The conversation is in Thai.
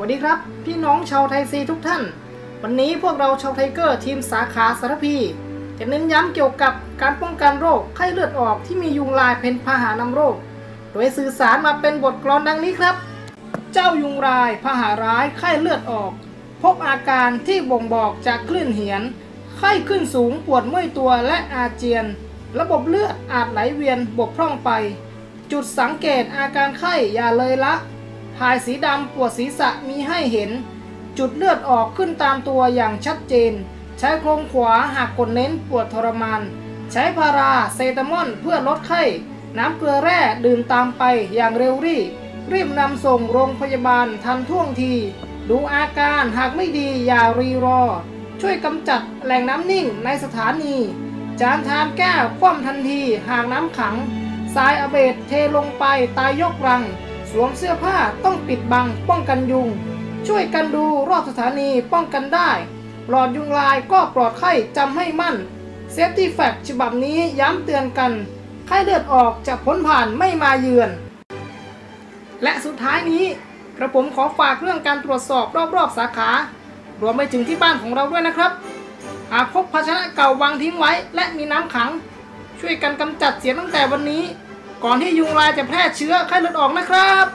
วัสดีครับ พี่น้องชาวไทยซีทุกท่าน วันนี้พวกเราชาวไทเกอร์ทีมสาขาสารพี จะเน้นย้ำเกี่ยวกับการป้องกันโรคไข้เลือดออกที่มียุงลายเป็นพาหะนำโรค โดยสื่อสารมาเป็นบทกลอนดังนี้ครับ เจ้ายุงลายพาหะร้ายไข้เลือดออก พบอาการที่บ่งบอกจากคลื่นเหียน ไข้ขึ้นสูงปวดเมื่อยตัวและอาเจียน ระบบเลือดอาจไหลเวียนบกพร่องไป จุดสังเกตอาการไข้อย่าเลยละ ถ่ายสีดำปวดศีรษะมีให้เห็น จุดเลือดออกขึ้นตามตัวอย่างชัดเจน ใช้โครงขวาหากกดเน้นปวดทรมาน ใช้พาราเซตามอลเพื่อลดไข้ น้ำเกลือแร่ดื่มตามไปอย่างเร็วรีบรีบนำส่งโรงพยาบาลทันท่วงที ดูอาการหากไม่ดีอย่ารีรอ ช่วยกำจัดแหล่งน้ำนิ่งในสถานี จานทานแก้วคว่ำทันทีหากน้ำขังทรายอเบดเทลงไปตายยกรัง สวมเสื้อผ้าต้องปิดบังป้องกันยุง ช่วยกันดูรอบสถานีป้องกันได้ ปลอดยุงลายก็ปลอดไข้จำให้มั่นเซฟตี้แฟกฉบับนี้ย้ำเตือนกัน ไข้เลือดออกจะพ้นผ่านไม่มาเยือน และสุดท้ายนี้กระผมขอฝากเรื่องการตรวจสอบรอบๆสาขารวมไปถึงที่บ้านของเราด้วยนะครับ หากพบภาชนะเก่าวางทิ้งไว้ และมีน้ำขัง ช่วยกันกำจัดเสียตั้งแต่วันนี้ ก่อนที่ยุงลายจะแพร่เชื้อไข้เลือดออกนะครับ